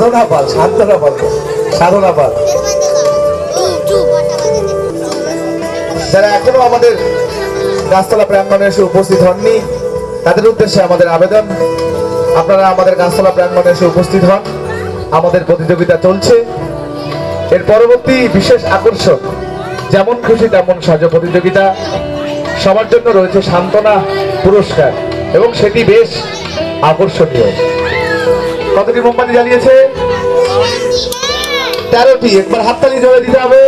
সাধনা পাল সাধনা পাল সাধনা পাল। যারা এখনও আমাদের গাছতলা প্রাঙ্গণে এসে উপস্থিত হননি, তাদের উদ্দেশ্যে আমাদের আবেদন, আপনারা আমাদের গাছতলা প্রাঙ্গণে এসে উপস্থিত হন, আমাদের প্রতিযোগিতা চলছে। এর পরবর্তী বিশেষ আকর্ষণ, যেমন খুশি তেমন সাজ প্রতিযোগিতা, সবার জন্য রয়েছে সান্ত্বনা, পুরস্কার, এবং সেটি বেশ আকর্ষণীয়। কতটি মোমবাতি জ্বালিয়েছে? তেরোটি। একবার হাততালি জোরে দিতে হবে।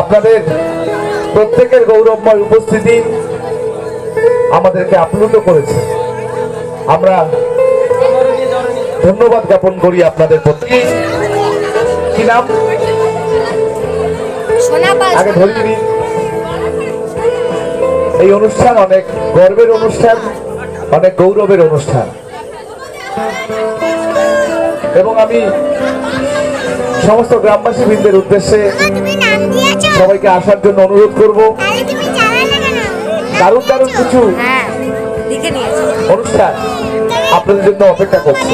আপনাদের প্রত্যেকের গৌরবময় উপস্থিতি আমাদেরকে আপ্লুত করেছে। আমরা ধন্যবাদ জ্ঞাপন করি আপনাদের প্রতি। কি নাম? আগে দিই এই অনুষ্ঠান অনেক গর্বের অনুষ্ঠান অনেক গৌরবের অনুষ্ঠান। এবং আমি সমস্ত গ্রামবাসী বৃন্দের উদ্দেশ্যে সবাইকে আসার জন্য অনুরোধ করব। দারুণ দারুণ কিছু হ্যাঁ অনুষ্ঠান। আপনাদের জন্য অপেক্ষা করছে।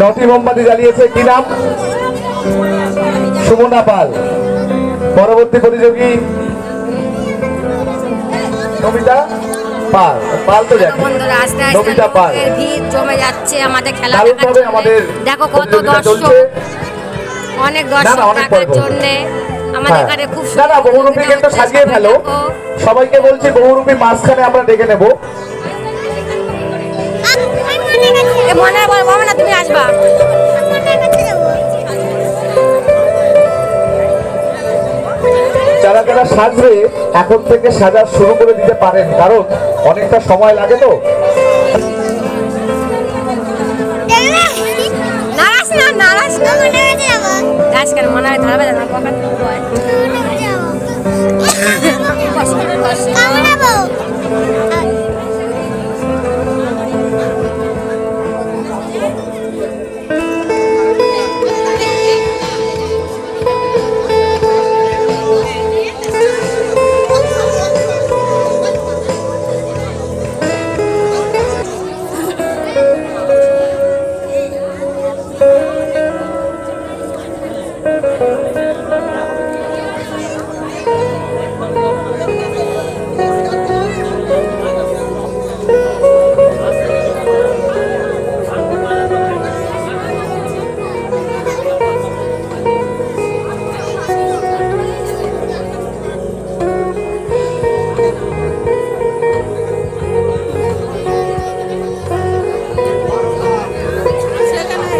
নটি মোমবাতি জ্বালিয়েছে কি নাম? সুমনা পাল। পরবর্তী প্রতিযোগী নমিতা পাল। পাল তো জানি। বন্ধুরা আস্তে আস্তে নমিতা পাল। ভিড় জমে যাচ্ছে আমাদের খেলা। আমাদের দেখো কত দর্শক। অনেক দর্শক। জন্য। আমাদের হ্যাঁ। এখানে খুব না না সুন্দর বহুরূপী কিন্তু সাজিয়ে ফেলো। সবাইকে বলছি বহুরূপী মাঝখানে আমরা ডেকে নেব। মনে বলব না তুমি আসবা। যারা যারা সাজবে এখন থেকে সাজা শুরু করে দিতে পারেন কারণ অনেকটা সময় লাগে তো। নারাজ না নারাজ না। মনে হয় ধরবে না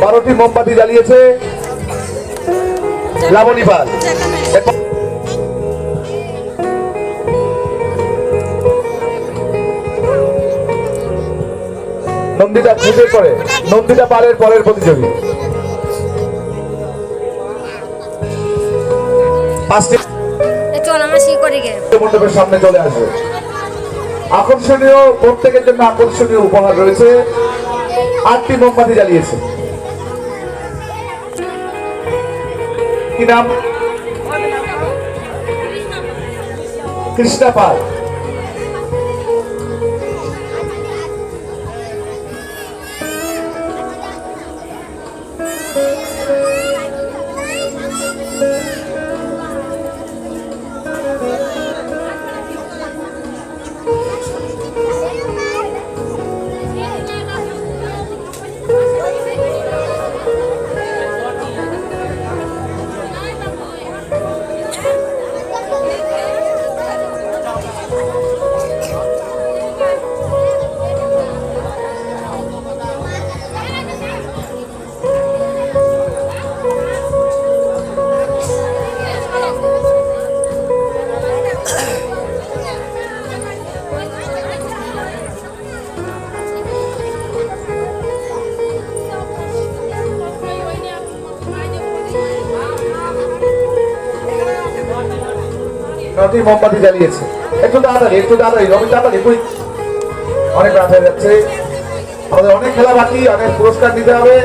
বারোটি মোমবাতি জ্বালিয়েছে। লাবণী পাল। নন্দিতা খুঁজে করে নন্দিতা পালের পরের প্রতিযোগী। মণ্ডপের সামনে চলে আসবে। আকর্ষণীয় প্রত্যেকের জন্য আকর্ষণীয় উপহার রয়েছে। আটটি মোমবাতি জ্বালিয়েছে। কি নাম নটি মোমবাতি জ্বালিয়েছে। একটু তাড়াতাড়ি একটু তাড়াতাড়ি, রবি, তাড়াতাড়ি অনেক রাত হয়ে যাচ্ছে। আমাদের অনেক খেলা বাকি, অনেক পুরস্কার দিতে হবে।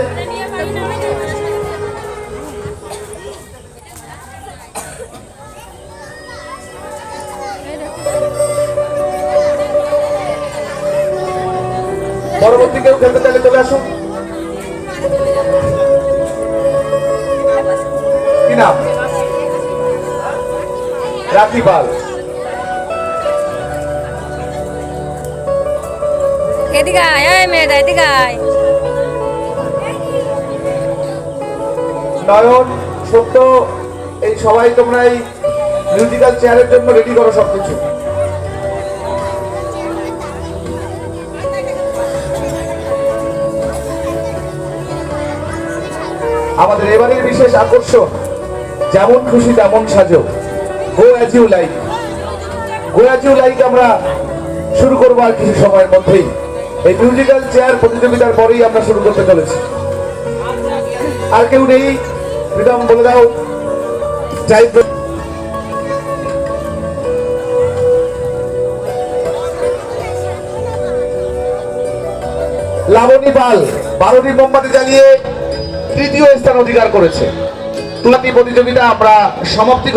পরবর্তী কেউ খেলতে চাইলে চলে আসুন। রাত্রিপাল এদিকে আয় এই মেয়েটা এদিকে আয় নয়ন সত্য এই সবাই তোমরা এই মিউজিক্যাল চেয়ারের জন্য রেডি করো সবকিছু। আমাদের এবারের বিশেষ আকর্ষণ যেমন খুশি তেমন সাজো। Go as you like go as you like আমরা শুরু করব আর কিছু সময়ের মধ্যেই। এই মিউজিক্যাল চেয়ার প্রতিযোগিতার পরেই আমরা শুরু করতে চলেছি। আর কেউ নেই? প্রীতম, বলে দাও। যাই লাবণী পাল, বারোটি মোমবাতি জ্বালিয়ে তৃতীয় স্থান অধিকার করেছে। তুলাতি প্রতিযোগিতা আমরা সমাপ্তি